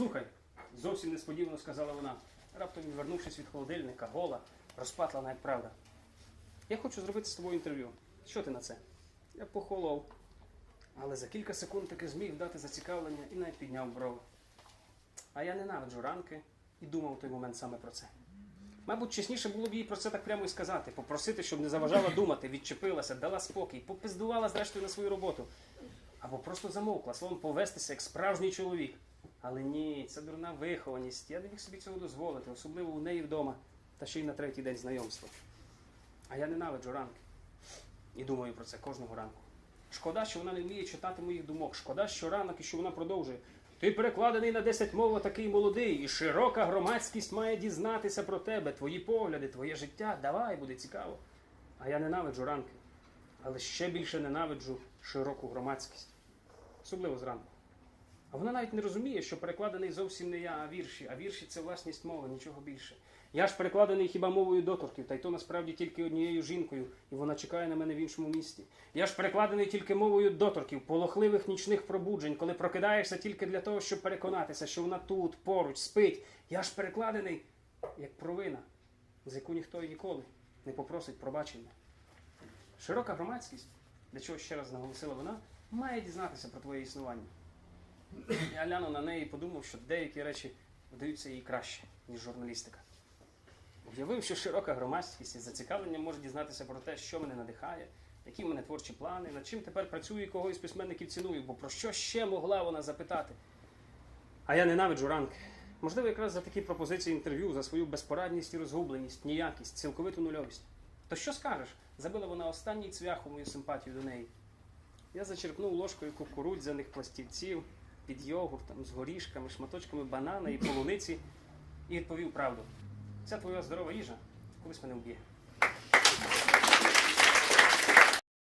Слухай, зовсім несподівано сказала вона, раптом відвернувшись від холодильника, гола, розпатлана, як правда. Я хочу зробити з тобою інтерв'ю. Що ти на це? Я похолов. Але за кілька секунд таки зміг дати зацікавлення і навіть підняв брови. А я ненавиджу ранки і думав у той момент саме про це. Мабуть, чесніше було б їй про це так прямо і сказати, попросити, щоб не заважала думати, відчепилася, дала спокій, попиздувала зрештою на свою роботу. Або просто замовкла, словом, повестися як справжній чоловік. Але ні, це дурна вихованість. Я не міг собі цього дозволити, особливо у неї вдома, та ще й на третій день знайомства. А я ненавиджу ранки. І думаю про це кожного ранку. Шкода, що вона не вміє читати моїх думок. Шкода, що ранок і що вона продовжує. Ти перекладений на 10 мов, такий молодий, і широка громадськість має дізнатися про тебе, твої погляди, твоє життя. Давай, буде цікаво. А я ненавиджу ранки. Але ще більше ненавиджу широку громадськість. Особливо зранку. А вона навіть не розуміє, що перекладений зовсім не я, а вірші. А вірші це власність мови, нічого більше. Я ж перекладений хіба мовою доторків, та й то насправді тільки однією жінкою, і вона чекає на мене в іншому місті. Я ж перекладений тільки мовою доторків, полохливих нічних пробуджень, коли прокидаєшся тільки для того, щоб переконатися, що вона тут, поруч, спить. Я ж перекладений як провина, за яку ніхто і ніколи не попросить пробачення. Широка громадськість, для чого ще раз наголосила вона, має дізнатися про твоє існування. Я глянув на неї і подумав, що деякі речі вдаються їй краще, ніж журналістика. Уявив, що широка громадськість із зацікавленням може дізнатися про те, що мене надихає, які в мене творчі плани, над чим тепер працюю і кого із письменників ціную, бо про що ще могла вона запитати? А я ненавиджу ранки. Можливо, якраз за такі пропозиції інтерв'ю, за свою безпорадність і розгубленість, ніякість, цілковиту нульовість. То що скажеш? Забила вона останній цвях у мою симпатію до неї. Я зачерпнув ложкою кукурудзяних пластівців під йогуртом з горішками, шматочками банана і полуниці і відповів правду. Ця твоя здорова їжа колись мене вб'є.